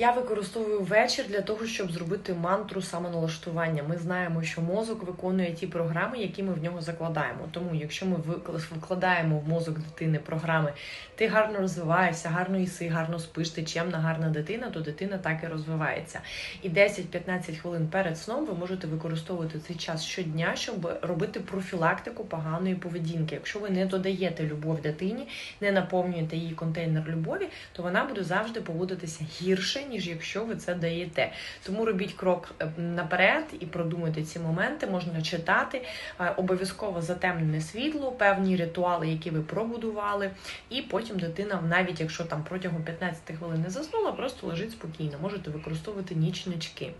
Я використовую вечір для того, щоб зробити мантру самоналаштування. Ми знаємо, що мозок виконує ті програми, які ми в нього закладаємо. Тому, якщо ми викла- вкладаємо в мозок дитини програми, ти гарно розвиваєшся, гарно їси, гарно спиш, ти чемна, гарна дитина, то дитина так і розвивається. І 10-15 хвилин перед сном ви можете використовувати цей час щодня, щоб робити профілактику поганої поведінки. Якщо ви не додаєте любов дитині, не наповнюєте її контейнер любові, то вона буде завжди поводитися гірше, ніж якщо ви це даєте. Тому робіть крок е, наперед і продумайте ці моменти. Можна читати е, обов'язково затемнене світло, певні ритуали, які ви пробудували, і потім дитина, навіть якщо там протягом 15 хвилин не заснула, просто лежить спокійно. Можете використовувати нічнички.